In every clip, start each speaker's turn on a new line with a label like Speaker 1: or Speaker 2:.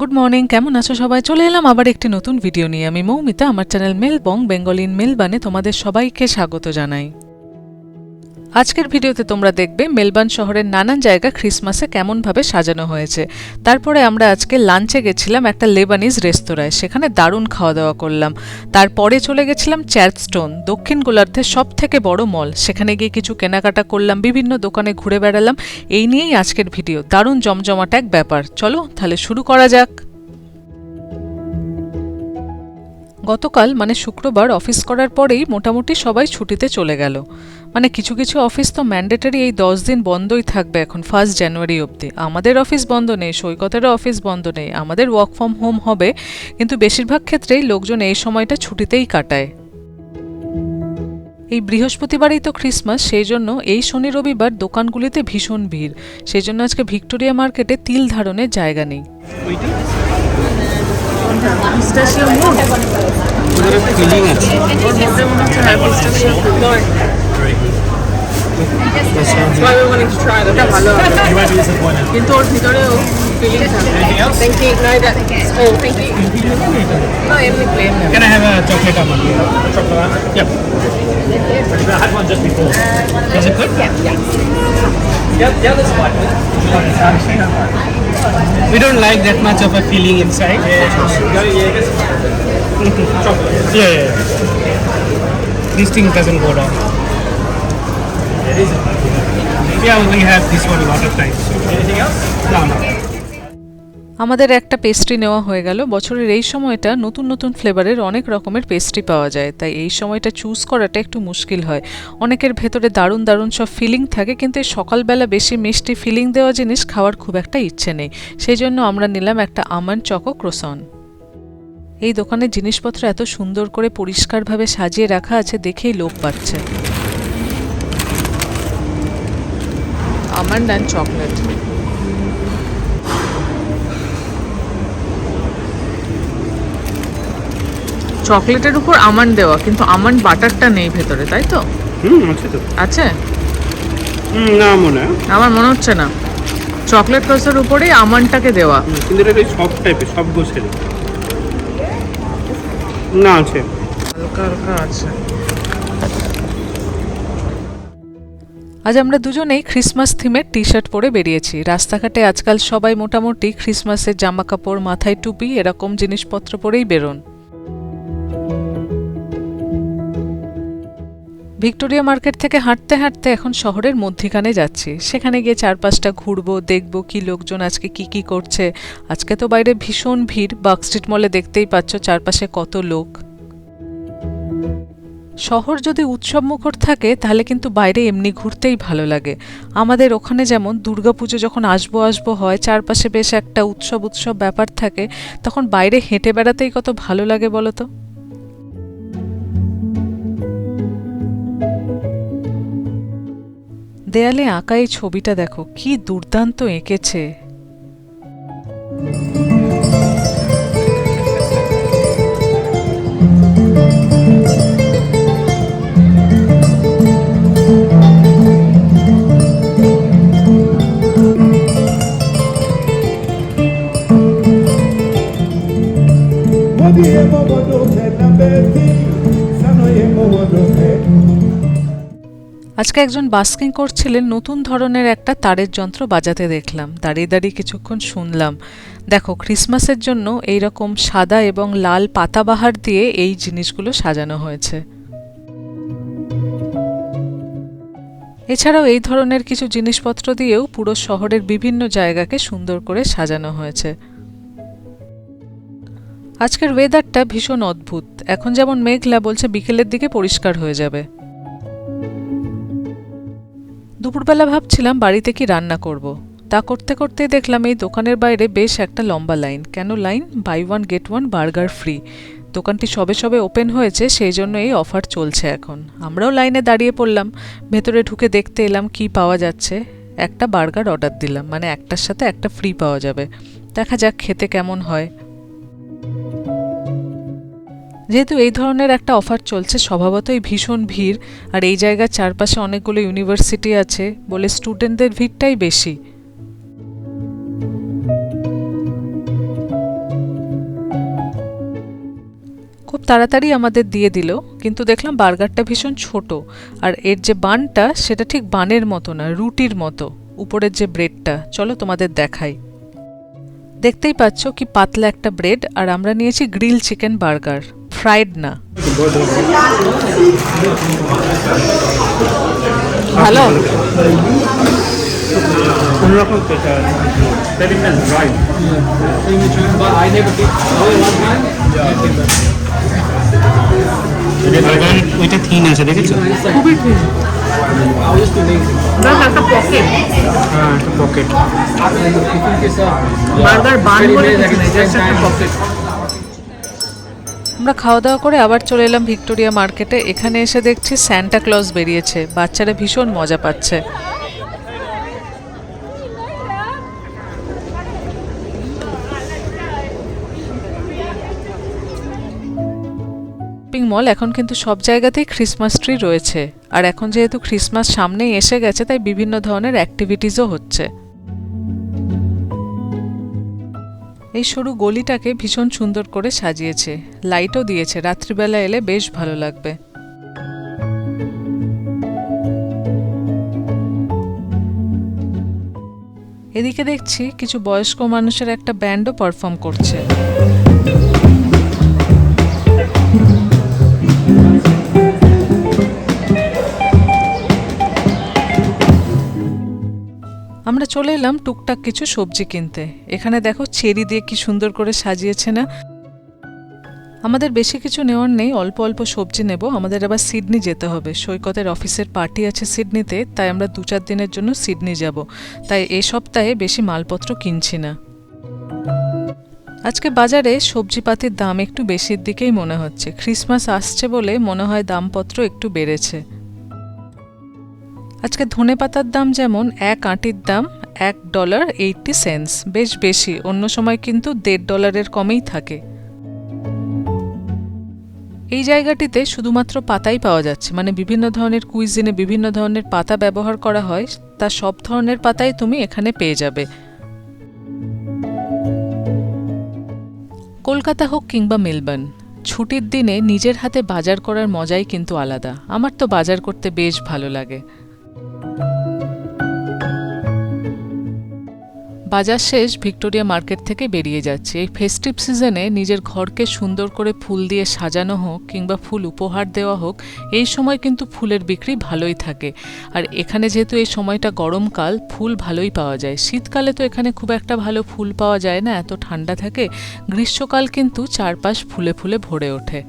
Speaker 1: Good morning কেমন আছো সবাই? চলে এলাম আবার একটি নতুন ভিডিও নিয়ে। আমি মৌমিতা, আমার চ্যানেল মেলবং বেঙ্গলিন মেলবানে তোমাদের সবাইকে স্বাগত জানাই। আজকের ভিডিওতে তোমরা দেখবে মেলবার্ন শহরের নানান জায়গা ক্রিসমাসে কেমনভাবে সাজানো হয়েছে। তারপরে আমরা আজকে লাঞ্চে গেছিলাম একটা লেবানিজ রেস্তোরাঁয়। সেখানে দারুণ খাওয়া দাওয়া করলাম। তারপরে চলে গেছিলাম চ্যাটস্টোন দক্ষিণ গোলার্ধের সব থেকে বড় মল। সেখানে গিয়ে কিছু কেনাকাটা করলাম, বিভিন্ন দোকানে ঘুরে বেড়ালাম। এই নিয়েই আজকের ভিডিও। দারুণ জমজমাট এক ব্যাপার। চলো তাহলে শুরু করা যাক। গতকাল মানে শুক্রবার, অফিস করার পরেই মোটামুটি সবাই ছুটিতে চলে গেল। মানে কিছু কিছু অফিস তো ম্যান্ডেটরি এই দশ দিন বন্ধই থাকবে এখন ফার্স্ট জানুয়ারি অবধি। আমাদের অফিস বন্ধ নেই, সৈকতেরও অফিস বন্ধ নেই, আমাদের ওয়ার্ক ফ্রম হোম হবে, কিন্তু বেশিরভাগ ক্ষেত্রেই লোকজন এই সময়টা ছুটিতেই কাটায়। এই বৃহস্পতিবারই তো ক্রিসমাস সেই জন্য এই শনি রবিবার দোকানগুলিতে ভীষণ ভিড়। সেই জন্য আজকে ভিক্টোরিয়া মার্কেটে তিল ধারণের জায়গা নেই।
Speaker 2: ওদের একটা ফিলিং আছে
Speaker 3: why we wanted to try them. এটা ভালো হবে। কিন্তু ওর ভিতরেও ফিলিংস আছে thank you no that oh thank you no এমনি plain
Speaker 2: Can I have a chocolate almond? Chocolate? Yep. I had one just before. Is it good? Yeah. Yeah, yeah, that's fine. We don't like that much of a feeling inside. Yeah, chocolate. Yeah, Yeah. These things doesn't go down. Yeah, have this one a lot of times. Anything else? No, no.
Speaker 1: আমাদের একটা pastry নেওয়া হয়ে গেল বছরের এই সময়টা নতুন নতুন ফ্লেভারের অনেক রকমের পেস্ট্রি পাওয়া যায় তাই এই সময়টা চুজ করাটা একটু মুশকিল হয় অনেকের ভেতরে দারুণ দারুণ সব ফিলিং থাকে কিন্তু এই সকালবেলা বেশি মিষ্টি ফিলিং দেওয়া জিনিস খাওয়ার খুব একটা ইচ্ছে নেই সেই জন্য আমরা নিলাম একটা আমন্ড চকো ক্রোসন এই দোকানের জিনিসপত্র এত সুন্দর করে পরিষ্কারভাবে সাজিয়ে রাখা আছে দেখেই লোভ পাচ্ছে। Almond and chocolate. চকলেটের উপর আমন্ড দেওয়া কিন্তু আমন্ড বাটারটা নেই ভেতরে তাই তো?
Speaker 2: হুম আছে তো।
Speaker 1: আছে?
Speaker 2: না মনে।
Speaker 1: আমার মনে হচ্ছে না। চকলেট রসের উপরেই আমন্ডটাকে দেওয়া।
Speaker 2: কিন্তু এটা সব টাইপের সব গোছের না আছে।
Speaker 1: হালকা হালকা আছে। আজ আমরা দুজনেই ক্রিসমাস থিমের টি শার্ট পরে বেরিয়েছি। রাস্তাঘাটে আজকাল সবাই মোটামুটি ক্রিসমাসের জামা কাপড় মাথায় টুপি এরকম জিনিসপত্র পরেই বেরোন। ভিক্টোরিয়া মার্কেট থেকে হাঁটতে হাঁটতে এখন শহরের মধ্যিখানে যাচ্ছি। সেখানে গিয়ে চারপাশটা ঘুরবো, দেখব কি লোকজন আজকে কি কি করছে। আজকে তো বাইরে ভীষণ ভিড়, বাক স্ট্রিট মলে দেখতেই পাচ্ছ চারপাশে কত লোক। শহর যদি উৎসব মুখর থাকে, তাহলে কিন্তু বাইরে এমনি ঘুরতেই ভালো লাগে। আমাদের ওখানে যেমন দুর্গাপুজো যখন আসব আসব হয়, চারপাশে বেশ একটা উৎসব উৎসব ব্যাপার থাকে, তখন বাইরে হেঁটে বেড়াতেই কত ভালো লাগে বলো তো? দেয়ালে আঁকা এই ছবিটা দেখো কি দুর্দান্ত এঁকেছে। আজকে একজন বাস্কিং করছিলেন নতুন ধরনের একটা তারের যন্ত্র বাজাতে দেখলাম। দাঁড়িয়ে দাঁড়িয়ে কিছুক্ষণ শুনলাম। দেখো, ক্রিসমাসের জন্য এই রকম সাদা এবং লাল পাতাবাহার দিয়ে এই জিনিসগুলো সাজানো হয়েছে। এছাড়াও এই ধরনের কিছু জিনিসপত্র দিয়েও পুরো শহরের বিভিন্ন জায়গাকে সুন্দর করে সাজানো হয়েছে। আজকের ওয়েদারটা ভীষণ অদ্ভুত। এখন যেমন মেঘলা বলছে, বিকেলের দিকে পরিষ্কার হয়ে যাবে। দুপুরবেলা ভাবছিলাম বাড়িতে কি রান্না করব। তা করতে করতে দেখলাম এই দোকানের বাইরে বেশ একটা লম্বা লাইন। কেন line? Buy one get one burger free. দোকানটি সবে সবে ওপেন হয়েছে, সেই জন্য এই অফার চলছে এখন। আমরাও লাইনে দাঁড়িয়ে পড়লাম। ভেতরে ঢুকে দেখতে এলাম কি পাওয়া যাচ্ছে। একটা বার্গার অর্ডার দিলাম মানে একটার সাথে একটা ফ্রি পাওয়া যাবে। দেখা যাক খেতে কেমন হয়। যেহেতু এই ধরনের একটা অফার চলছে, স্বভাবতই ভীষণ ভিড়। আর এই জায়গার চারপাশে অনেকগুলো ইউনিভার্সিটি আছে বলে স্টুডেন্টদের ভিড়টাই বেশি। খুব তাড়াতাড়ি আমাদের দিয়ে দিল, কিন্তু দেখলাম বার্গারটা ভীষণ ছোট। আর এর যে বানটা, সেটা ঠিক বানের মতো না, রুটির মতো, উপরের যে ব্রেডটা চলো তোমাদের দেখাই। দেখতেই পাচ্ছ কি পাতলা একটা ব্রেড আর আমরা নিয়েছি গ্রিল চিকেন বার্গার ফ্রাইড না ভালো
Speaker 4: ওইটা থিন আছে দেখেছ?
Speaker 3: খুবই ঠিক একটা পকেট
Speaker 4: হ্যাঁ একটা পকেট
Speaker 3: বার্গার বান বলে জাস্ট একটা পকেট
Speaker 1: আমরা খাওয়া দাওয়া করে আবার চলে এলাম ভিক্টোরিয়া মার্কেটে। এখানে এসে দেখছি স্যান্টা ক্লজ বেরিয়েছে। বাচ্চারা ভীষণ মজা পাচ্ছে। শপিং মল এখন কিন্তু সব জায়গাতেই ক্রিসমাস ট্রি রয়েছে। আর এখন যেহেতু ক্রিসমাস সামনেই এসে গেছে, তাই বিভিন্ন ধরনের অ্যাক্টিভিটিসও হচ্ছে। এই সরু গলিটাকে ভীষণ সুন্দর করে সাজিয়েছে। লাইটও দিয়েছে। রাত্রিবেলা এলে বেশ ভালো লাগবে। এদিকে দেখছি কিছু বয়স্ক মানুষের একটা ব্যান্ডও পারফর্ম করছে। আমরা চলে এলাম টুকটাক কিছু সবজি কিনতে। এখানে দেখো চেরি দিয়ে কি সুন্দর করে সাজিয়েছে না? আমাদের বেশি কিছু নেওয়ার নেই, অল্প অল্প সবজি নেব। আমাদের আবার সিডনি যেতে হবে। সৈকতের অফিসের পার্টি আছে সিডনিতে, তাই আমরা দু চার দিনের জন্য সিডনি যাব। তাই এ সপ্তাহে বেশি মালপত্র কিনছি না। আজকে বাজারে সবজিপাতির দাম একটু বেশির দিকেই মনে হচ্ছে। ক্রিসমাস আসছে বলে মনে হয় দামপত্র একটু বেড়েছে। আজকে ধনেপাতার দাম যেমন এক আঁটির দাম, এক ডলার এইটটি সেন্টস বেশ বেশি, অন্য সময় কিন্তু দেড় ডলারের কমেই থাকে। এই জায়গাটিতে শুধুমাত্র পাতাই পাওয়া যাচ্ছে। মানে বিভিন্ন ধরনের কুইজিনে বিভিন্ন ধরনের পাতা ব্যবহার করা হয়, তা সব ধরনের পাতাই তুমি এখানে পেয়ে যাবে। কলকাতা হোক কিংবা মেলবার্ন, ছুটির দিনে নিজের হাতে বাজার করার মজাই কিন্তু আলাদা। আমার তো বাজার করতে বেশ ভালো লাগে। বাজার শেষ ভিক্টোরিয়া মার্কেট থেকে বেরিয়ে যাচ্ছে। এই ফেস্টিভ সিজনে নিজের ঘরকে সুন্দর করে ফুল দিয়ে সাজানো হোক কিংবা ফুল উপহার দেওয়া হোক, এই সময় কিন্তু ফুলের বিক্রি ভালোই থাকে। আর এখানে যেহেতু এই সময়টা গরমকাল, ফুল ভালোই পাওয়া যায়। শীতকালে তো এখানে খুব একটা ভালো ফুল পাওয়া যায় না, এত ঠান্ডা থাকে। গ্রীষ্মকাল কিন্তু চারপাশ ফুলে ফুলে ভরে ওঠে।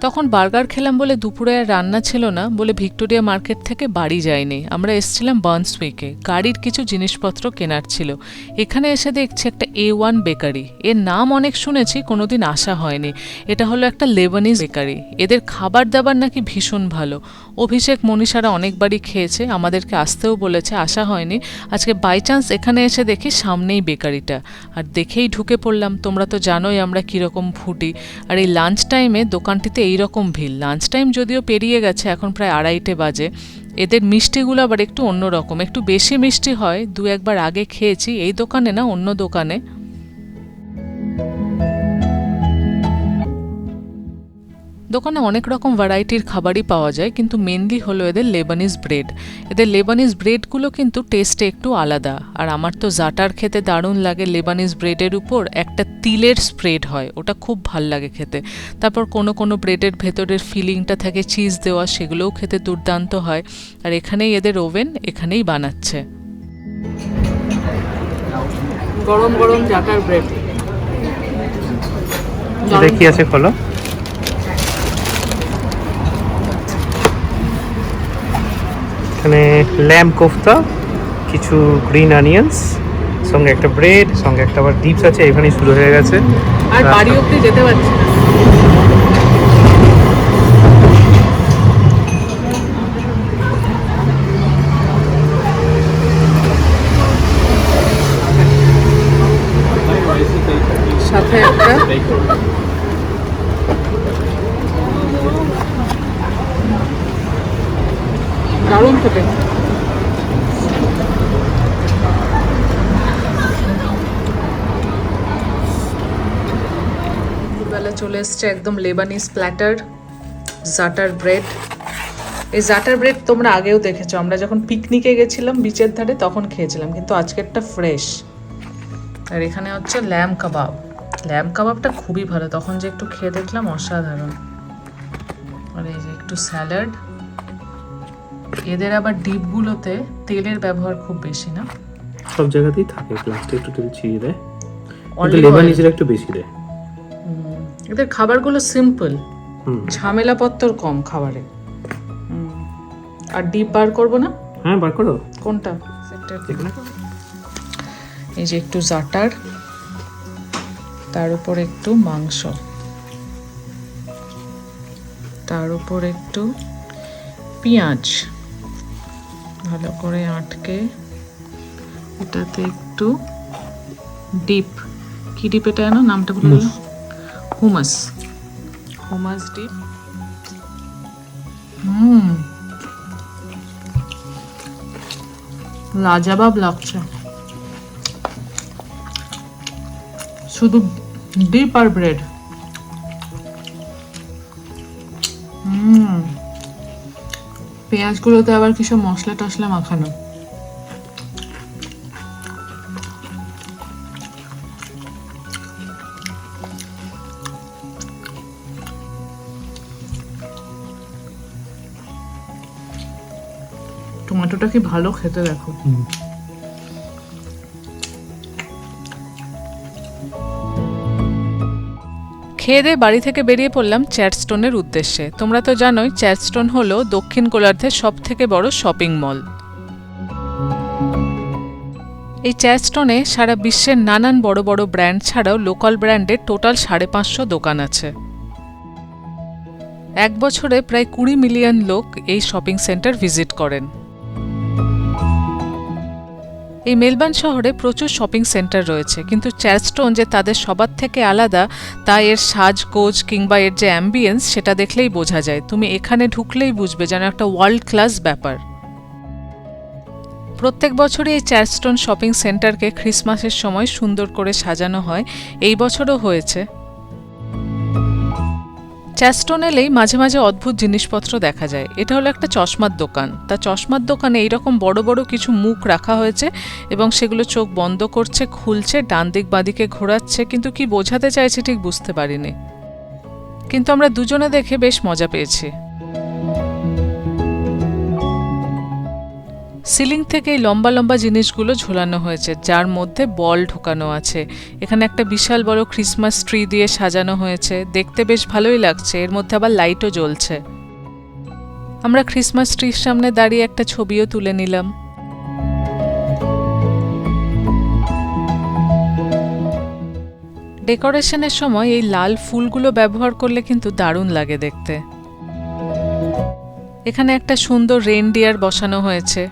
Speaker 1: তখন বার্গার খেলাম বলে দুপুরে আর রান্না ছিল না বলে ভিক্টোরিয়া মার্কেট থেকে বাড়ি যায়নি। আমরা এসেছিলাম বার্নসউইকে গাড়ির কিছু জিনিসপত্র কেনার ছিল। এখানে এসে দেখছি একটা এ ওয়ান বেকারি। এর নাম অনেক শুনেছি, কোনোদিন আসা হয়নি। এটা হলো একটা লেবানিজ বেকারি। এদের খাবার দাবার নাকি ভীষণ ভালো। অভিষেক মনীষারা অনেকবারই খেয়েছে, আমাদেরকে আসতেও বলেছে, আসা হয়নি। আজকে বাই চান্স এখানে এসে দেখি সামনেই বেকারিটা। আর দেখেই ঢুকে পড়লাম, তোমরা তো জানোই আমরা কীরকম ফুটি। আর এই লাঞ্চ টাইমে দোকানটিতে এইরকম ভিড়। লাঞ্চ টাইম যদিও পেরিয়ে গেছে, এখন প্রায় আড়াইটে বাজে। এদের মিষ্টিগুলো আবার একটু অন্যরকম। একটু বেশি মিষ্টি হয় দু একবার আগে খেয়েছি, এই দোকানে না অন্য দোকানে? দোকানে অনেক রকম ভ্যারাইটির খাবারই পাওয়া যায় কিন্তু মেনলি হলো এদের লেবানিজ ব্রেড এদের লেবানিজ ব্রেডগুলো কিন্তু টেস্টে একটু আলাদা। আর আমার তো জাটার খেতে দারুণ লাগে লেবানিজ ব্রেডের উপর একটা তিলের স্প্রেড হয় ওটা খুব ভালো লাগে খেতে। তারপর কোনো কোনো ব্রেডের ভেতরের ফিলিংটা থাকে চিজ দেওয়া সেগুলোও খেতে দুর্দান্ত হয়। আর এখানেই এদের ওভেন এখানেই বানাচ্ছে।
Speaker 3: গরম গরম জাকার ব্রেড
Speaker 4: এটা কি আছে খোলো? এখানে ল্যাম্প কোফতা কিছু গ্রিন অনিয়ন্স সঙ্গে একটা ব্রেড সঙ্গে একটা আবার ডিপস আছে এখানেই শুরু হয়ে গেছে।
Speaker 3: আর বাড়ি অব্দি যেতে পারছি না সাথে একটা খেতে
Speaker 1: চলে এসছে একদম লেবানিস প্ল্যাটার, জাটার ব্রেড। এই জাটার ব্রেড তোমরা আগেও দেখেছ। আমরা যখন পিকনিকে গেছিলাম বিচের ধারে, তখন খেয়েছিলাম, কিন্তু আজকেরটা ফ্রেশ। আর এখানে হচ্ছে ল্যাম কাবাব। ল্যাম কাবাবটা খুবই ভালো, তখন যে একটু খেয়ে দেখলাম অসাধারণ। আর এই যে একটু স্যালাড। এদের আবার ডিপগুলোতে তেলের ব্যবহার খুব বেশি না।
Speaker 4: সব জায়গাতেই থাকে প্লাস্টিক একটু তেল ছিঁড়ে দেয়। কিন্তু। লেবানিজের একটু বেশি দেয়।
Speaker 1: এদের খাবারগুলো সিম্পল ঝামেলাপত্তর কম খাবারে। আর ডিপ বার করব না?
Speaker 4: হ্যাঁ বার করো।
Speaker 1: কোনটা? এই যে একটু জাটার তার উপর একটু মাংস। তার উপর একটু পেঁয়াজ। ভালো করে আটকে এটাতে একটু ডিপ। কি ডিপ এটা জানো? নামটা বলে হুমাস। Hummus dip. হুম। লাজাবাব লাগছে। শুধু ডিপ আর ব্রেড। পেঁয়াজগুলোতে আবার কিছু মশলা টসলা মাখানো। টমেটোটা কি ভালো খেতে দেখো। খেয়ে দিয়ে বাড়ি থেকে বেরিয়ে পড়লাম চ্যাটস্টোনের উদ্দেশ্যে। তোমরা তো জানোই, চ্যাটস্টোন হলো দক্ষিণ গোলার্ধের সব থেকে বড় শপিং মল। এই চ্যাটস্টোনে সারা বিশ্বের নানান বড় বড় ব্র্যান্ড ছাড়াও লোকাল ব্র্যান্ডের টোটাল সাড়ে পাঁচশো দোকান আছে। এক বছরে প্রায় কুড়ি মিলিয়ন লোক এই শপিং সেন্টার ভিজিট করেন। এই মেলবার্ন শহরে প্রচুর শপিং সেন্টার রয়েছে, কিন্তু চ্যারস্টোন যে তাদের সবার থেকে আলাদা, তা এর সাজগোজ কিংবা এর যে অ্যাম্বিয়েন্স সেটা দেখলেই বোঝা যায়। তুমি এখানে ঢুকলেই বুঝবে যেন একটা ওয়ার্ল্ড ক্লাস ব্যাপার। প্রত্যেক বছরই এই চ্যারস্টোন শপিং সেন্টারকে খ্রিসমাসের সময় সুন্দর করে সাজানো হয়। এই বছরও হয়েছে। চ্যাস্টোন এলেই মাঝে মাঝে অদ্ভুত জিনিসপত্র দেখা যায়। এটা হলো একটা চশমার দোকান। তা চশমার দোকানে এইরকম বড় বড় কিছু মুখ রাখা হয়েছে এবং সেগুলো চোখ বন্ধ করছে, খুলছে, ডান দিক বাঁদিকে ঘোরাচ্ছে, কিন্তু কি বোঝাতে চাইছে ঠিক বুঝতে পারিনি। কিন্তু আমরা দুজনে দেখে বেশ মজা পেয়েছি। সিলিং থেকে এই লম্বা লম্বা জিনিসগুলো ঝোলানো হয়েছে, যার মধ্যে বল ঢোকানো আছে। এখানে একটা বিশাল বড় ক্রিসমাস ট্রি দিয়ে সাজানো হয়েছে। দেখতে বেশ ভালোই লাগছে, এর মধ্যে আবার লাইটও জ্বলছে। আমরা ক্রিসমাস ট্রির সামনে দাঁড়িয়ে একটা ছবিও তুলে নিলাম। ডেকোরেশনের সময় এই লাল ফুলগুলো ব্যবহার করলে কিন্তু দারুণ লাগে দেখতে। এখানে একটা সুন্দর রেনডিয়ার বসানো হয়েছে।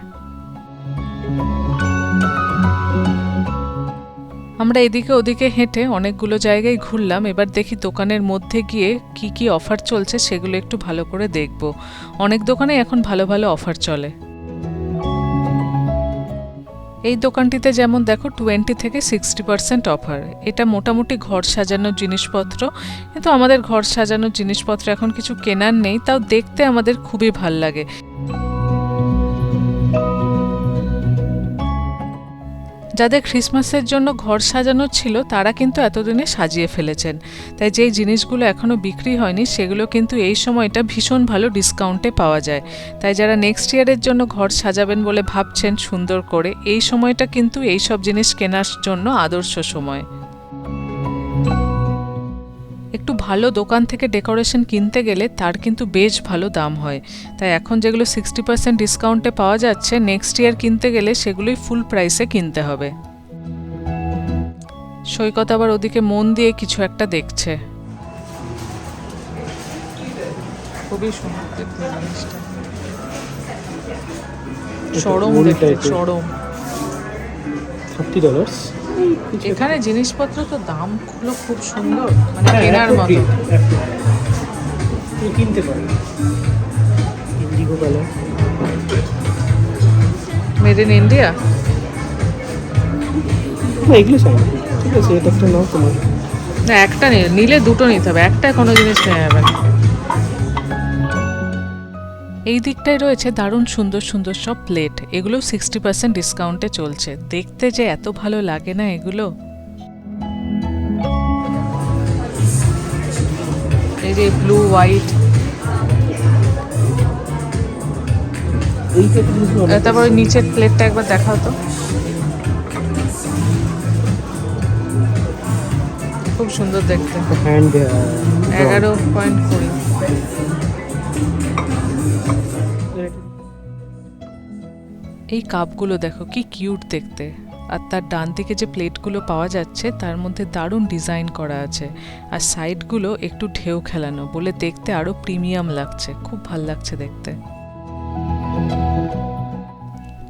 Speaker 1: আমরা এদিকে ওদিকে হেঁটে অনেকগুলো জায়গায় ঘুরলাম। এবার দেখি দোকানের মধ্যে গিয়ে কি কি অফার চলছে, সেগুলো একটু ভালো করে দেখব। অনেক দোকানে এখন ভালো ভালো অফার চলে। এই দোকানটিতে যেমন দেখো টোয়েন্টি থেকে সিক্সটি পার্সেন্ট অফার। এটা মোটামুটি ঘর সাজানোর জিনিসপত্র। কিন্তু আমাদের ঘর সাজানোর জিনিসপত্র এখন কিছু কেনার নেই, তাও দেখতে আমাদের খুবই ভালো লাগে। যাদের ক্রিসমাসের জন্য ঘর সাজানো ছিল, তারা কিন্তু এতদিনে সাজিয়ে ফেলেছেন। তাই যেই জিনিসগুলো এখনও বিক্রি হয়নি, সেগুলো কিন্তু এই সময়টা ভীষণ ভালো ডিসকাউন্টে পাওয়া যায়। তাই যারা নেক্সট ইয়ারের জন্য ঘর সাজাবেন বলে ভাবছেন সুন্দর করে, এই সময়টা কিন্তু এই সব জিনিস কেনার জন্য আদর্শ সময়। একটু ভালো দোকান থেকে ডেকোরেশন কিনতে গেলে তার কিন্তু বেশ ভালো দাম হয়। তাই এখন যেগুলো সিক্সটি পার্সেন্ট ডিসকাউন্টে পাওয়া যাচ্ছে নেক্সট ইয়ার কিনতে গেলে সেগুলোই ফুল প্রাইসে কিনতে হবে। সৈকত আবার ওদিকে মন দিয়ে কিছু একটা দেখছে। খুবই সুন্দর দেখতে জিনিসটা। চরম। চরম।
Speaker 4: থার্টি ডলার্স
Speaker 1: এখানে জিনিসপত্র তো দামগুলো খুব সুন্দর মানে
Speaker 4: হ্যাঁ,
Speaker 1: কেনার মতো।
Speaker 4: তুমি কিনতে পারো। Indigo colour.
Speaker 1: Made in India
Speaker 4: না এগুলো ঠিক আছে এটা একটা নাও তোমার।
Speaker 1: না একটা নিয়ে নিলে দুটো নিতে হবে একটা কোনো জিনিস নেওয়া যাবে না। এই দিকটায় রয়েছে দারুণ সুন্দর সুন্দর সব প্লেট। এগুলো সিক্সটি পার্সেন্ট ডিসকাউন্টে চলছে। দেখতে যে এত ভালো লাগে না এগুলো? এই যে ব্লু হোয়াইট তারপরে নিচের প্লেটটা একবার দেখাও তো। খুব সুন্দর দেখতে। এগারো পয়েন্ট কুড়ি। এই কাপগুলো দেখো, কি কিউট দেখতে। আর তার ডান দিকে যে প্লেটগুলো পাওয়া যাচ্ছে, তার মধ্যে দারুণ ডিজাইন করা আছে। আর সাইডগুলো একটু ঢেউ খেলানো, বলে দেখতে আরও প্রিমিয়াম লাগছে, খুব ভালো লাগছে দেখতে।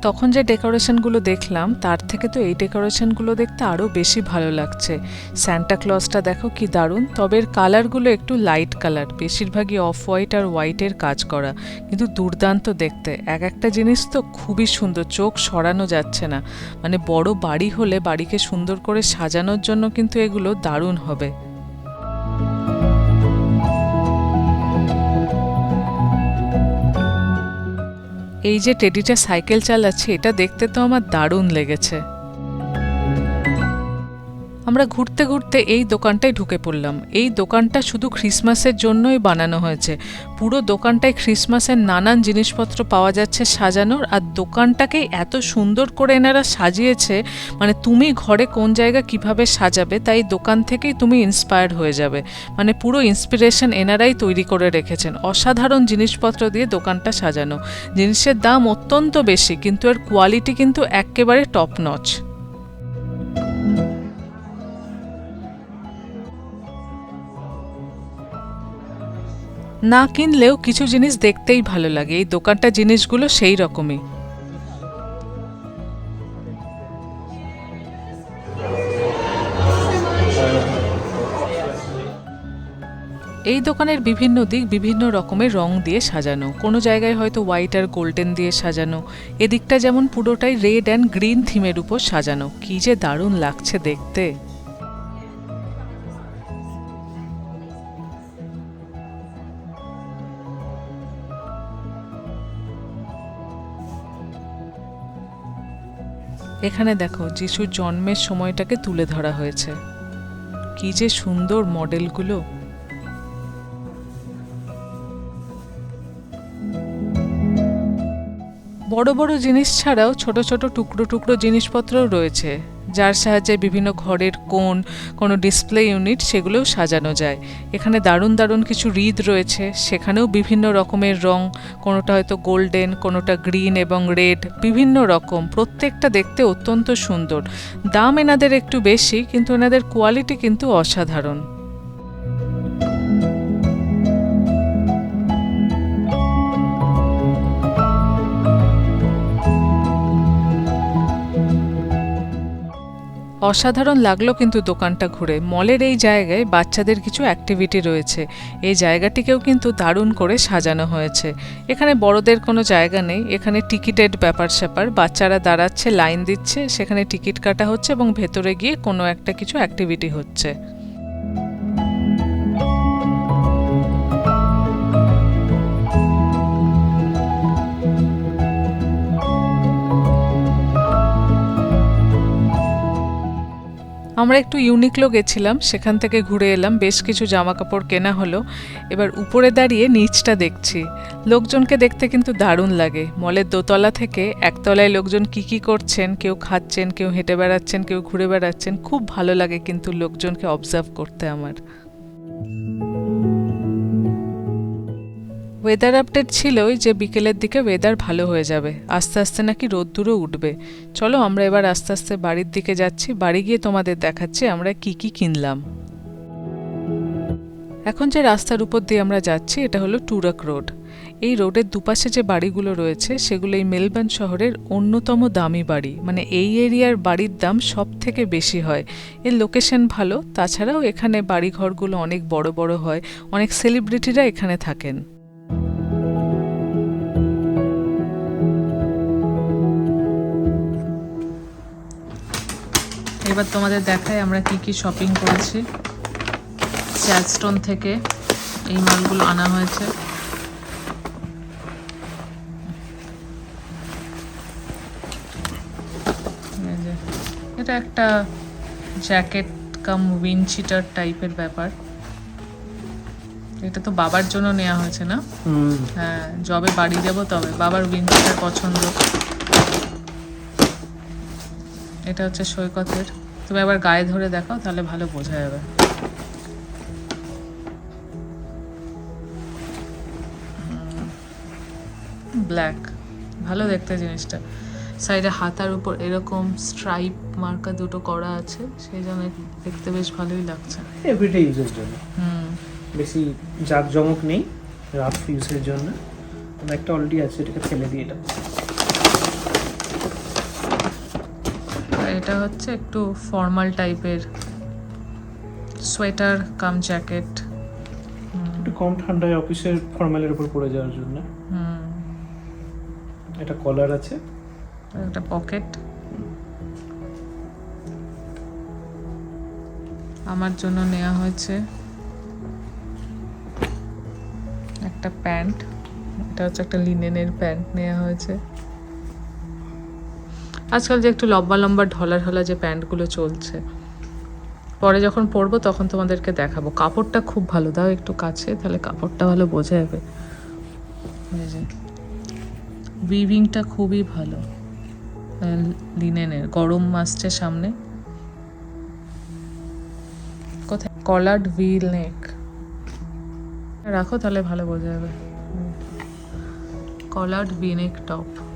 Speaker 1: তখন যে ডেকোরেশনগুলো দেখলাম, তার থেকে তো এই ডেকোরেশনগুলো দেখতে আরও বেশি ভালো লাগছে। স্যান্টা ক্লজটা দেখো কি দারুণ। তবে এর কালারগুলো একটু লাইট কালার বেশিরভাগই অফ হোয়াইট আর হোয়াইটের কাজ করা। কিন্তু দুর্দান্ত দেখতে। এক একটা জিনিস তো খুবই সুন্দর, চোখ সরানো যাচ্ছে না। মানে বড় বাড়ি হলে বাড়িকে সুন্দর করে সাজানোর জন্য কিন্তু এগুলো দারুণ হবে। এই যে টেডিটা সাইকেল চালাচ্ছে এটা দেখতে তো আমার দারুণ লেগেছে। আমরা ঘুরতে ঘুরতে এই দোকানটায় ঢুকে পড়লাম। এই দোকানটা শুধু ক্রিসমাসের জন্যই বানানো হয়েছে। পুরো দোকানটায় খ্রিসমাসের নানান জিনিসপত্র পাওয়া যাচ্ছে সাজানোর, আর দোকানটাকে এত সুন্দর করে এনারা সাজিয়েছে মানে তুমি ঘরে কোন জায়গা কীভাবে সাজাবে, তাই দোকান থেকেই তুমি ইন্সপায়ার্ড হয়ে যাবে। মানে পুরো ইন্সপিরেশন এনারাই তৈরি করে রেখেছেন। অসাধারণ জিনিসপত্র দিয়ে দোকানটা সাজানো। জিনিসের দাম অত্যন্ত বেশি, কিন্তু এর কোয়ালিটি কিন্তু একেবারে টপ নচ না কিনলেও কিছু জিনিস দেখতেই ভালো লাগে। এই দোকানটা জিনিসগুলো সেই রকমই। এই দোকানের বিভিন্ন দিক বিভিন্ন রকমের রং দিয়ে সাজানো। কোনো জায়গায় হয়তো হোয়াইট আর গোল্ডেন দিয়ে সাজানো। এদিকটা যেমন পুরোটাই রেড অ্যান্ড গ্রিন থিমের উপর সাজানো। কী যে দারুণ লাগছে দেখতে। এখানে দেখো যিশুর জন্মের সময়টাকে তুলে ধরা হয়েছে। কি যে সুন্দর মডেলগুলো। বড় বড় জিনিস ছাড়াও ছোট ছোট টুকরো টুকরো জিনিসপত্রও রয়েছে। যার সাহায্যে বিভিন্ন ঘরের কোন কোনো ডিসপ্লে ইউনিট সেগুলোও সাজানো যায়। এখানে দারুণ দারুণ কিছু হৃদ রয়েছে। সেখানেও বিভিন্ন রকমের রং, কোনোটা হয়তো গোল্ডেন কোনোটা গ্রিন এবং রেড বিভিন্ন রকম। প্রত্যেকটা দেখতে অত্যন্ত সুন্দর। দাম এনাদের একটু বেশি, কিন্তু এনাদের কোয়ালিটি কিন্তু অসাধারণ। অসাধারণ লাগল কিন্তু দোকানটা ঘুরে। মলের এই জায়গায় বাচ্চাদের কিছু অ্যাক্টিভিটি রয়েছে। এই জায়গাটিকেও কিন্তু দারুণ করে সাজানো হয়েছে। এখানে বড়দের কোনো জায়গা নেই। এখানে টিকিটের ব্যাপার স্যাপার। বাচ্চারা দাঁড়াচ্ছে, লাইন দিচ্ছে, সেখানে টিকিট কাটা হচ্ছে এবং ভেতরে গিয়ে কোনো একটা কিছু অ্যাক্টিভিটি হচ্ছে। আমরা একটু ইউনিকলো গেছিলাম, সেখান থেকে ঘুরে এলাম, বেশ কিছু জামা কাপড় কেনা হলো। এবার উপরে দাঁড়িয়ে নিচটা দেখছি। লোকজনকে দেখতে কিন্তু দারুণ লাগে। মলের দোতলা থেকে একতলায় লোকজন কি কি করছেন, কেউ খাচ্ছেন, কেউ হেঁটে বেড়াচ্ছেন, কেউ ঘুরে বেড়াচ্ছেন, খুব ভালো লাগে কিন্তু লোকজনকে অবজার্ভ করতে আমার। ওয়েদার আপডেট ছিলই যে বিকেলের দিকে ওয়েদার ভালো হয়ে যাবে। আস্তে আস্তে নাকি রোদ্দুরও উঠবে। চলো আমরা এবার আস্তে আস্তে বাড়ির দিকে যাচ্ছি। বাড়ি গিয়ে তোমাদের দেখাচ্ছি আমরা কি কি কিনলাম। এখন যে রাস্তার উপর দিয়ে আমরা যাচ্ছি, এটা হলো টুরাক রোড। এই রোডের দুপাশে যে বাড়িগুলো রয়েছে, সেগুলো এই মেলবার্ন শহরের অন্যতম দামি বাড়ি। মানে এই এরিয়ার বাড়ির দাম সব থেকে বেশি হয়। এর লোকেশন ভালো। তাছাড়াও এখানে বাড়িঘরগুলো অনেক বড় বড় হয়। অনেক সেলিব্রিটিরা এখানে থাকেন। এবার তোমাদের দেখায় আমরা কি কি শপিং করেছি। স্যালস্টোন থেকে এই মালগুলো আনা হয়েছে। এটা একটা জ্যাকেট কাম উইন চিটার টাইপের ব্যাপার। এটা তো বাবার জন্য নেওয়া হয়েছে না? হ্যাঁ যবে বাড়ি যাব তবে। বাবার উইন্টার পছন্দ। এটা হচ্ছে সৈকতের। তুমি আবার গায়ে ধরে দেখাও তাহলে ভালো বোঝা যাবে। ব্ল্যাক। ভালো দেখতে জিনিসটা। সাইডে হাতার উপর এরকম স্ট্রাইপ মার্কা দুটো করা আছে সেই জন্য দেখতে বেশ ভালোই লাগছে।
Speaker 4: এভরিডে ইউজের জন্য।
Speaker 1: হুম।
Speaker 4: বেশি জাঁকজমক নেই রাফ ইউজের জন্য। একটা অলরেডি আছে এটাকে ফেলে দিয়ে এটা
Speaker 1: এটা হচ্ছে একটু ফর্মাল টাইপের সোয়েটার কাম জ্যাকেট
Speaker 4: একটু কম ঠান্ডায় অফিসের ফর্মালের উপর পড়ে যাওয়ার জন্য।
Speaker 1: হুম।
Speaker 4: এটা কলার আছে।
Speaker 1: একটা পকেট আমার জন্য নেওয়া হয়েছে একটা প্যান্ট। এটা হচ্ছে একটা লিনেনের প্যান্ট নেওয়া হয়েছে। আজকাল যে একটু লম্বা লম্বা ঢলা ঢলা যে প্যান্টগুলো চলছে। পরে যখন পরবো তখন তোমাদেরকে দেখাবো। কাপড়টা খুব ভালো, দাও একটু কাছে, তাহলে কাপড়টা ভালো বোঝা যাবে। উইভিংটা খুবই ভালো। লিনেনের গরম মাসছে সামনে। কোথায়? কলার্ড ভিল নেক রাখো তাহলে ভালো বোঝা যাবে। কলার্ড ভিনেক টপ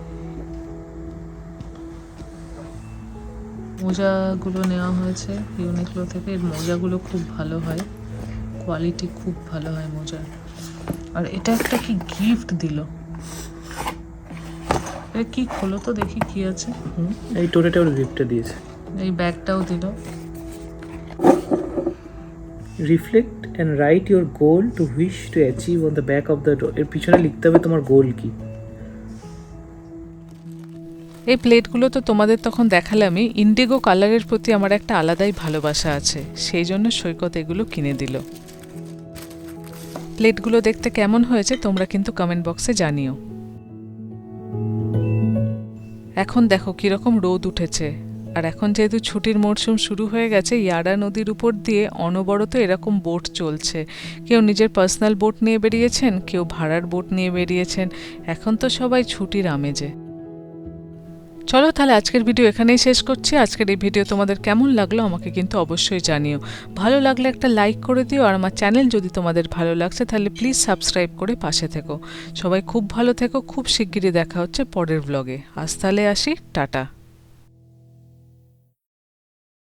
Speaker 1: মোজাগুলো নেওয়া হয়েছে ইউনিক্লো থেকে। এর মোজাগুলো খুব ভালো হয়। কোয়ালিটি খুব ভালো হয় মোজার। আর এটা একটা কি গিফট দিল? এটা কি খোলো তো দেখি কি আছে।
Speaker 4: এই টোরেটা ওর গিফটটা দিয়েছে।
Speaker 1: এই ব্যাগটাও দিল।
Speaker 4: Reflect and write your goal to wish to achieve on the back of the door এর পিছনে লিখতে হবে তোমার গোল কি?
Speaker 1: এই প্লেটগুলো তো তোমাদের তখন দেখালামই ইন্ডিগো কালারের প্রতি আমার একটা আলাদাই ভালোবাসা আছে। সেই জন্য সৈকত এগুলো কিনে দিল। প্লেটগুলো দেখতে কেমন হয়েছে তোমরা কিন্তু কমেন্ট বক্সে জানিও। এখন দেখো কীরকম রোদ উঠেছে। আর এখন যেহেতু ছুটির মরশুম শুরু হয়ে গেছে, ইয়ারা নদীর উপর দিয়ে অনবরত এরকম বোট চলছে। কেউ নিজের পার্সোনাল বোট নিয়ে বেরিয়েছেন, কেউ ভাড়ার বোট নিয়ে বেরিয়েছেন। এখন তো সবাই ছুটির আমেজে। চলো তাহলে আজকের ভিডিও এখানেই শেষ করছি। আজকের এই ভিডিও তোমাদের কেমন লাগল আমাকে কিন্তু অবশ্যই জানিও। ভালো লাগলে একটা লাইক করে দিও আর আমার চ্যানেল যদি তোমাদের ভালো লাগছে তাহলে প্লিজ সাবস্ক্রাইব করে পাশে থেকো। সবাই খুব ভালো থেকো, খুব শিগগিরই দেখা হচ্ছে পরের ব্লগে আজ তাহলে আসি, টাটা।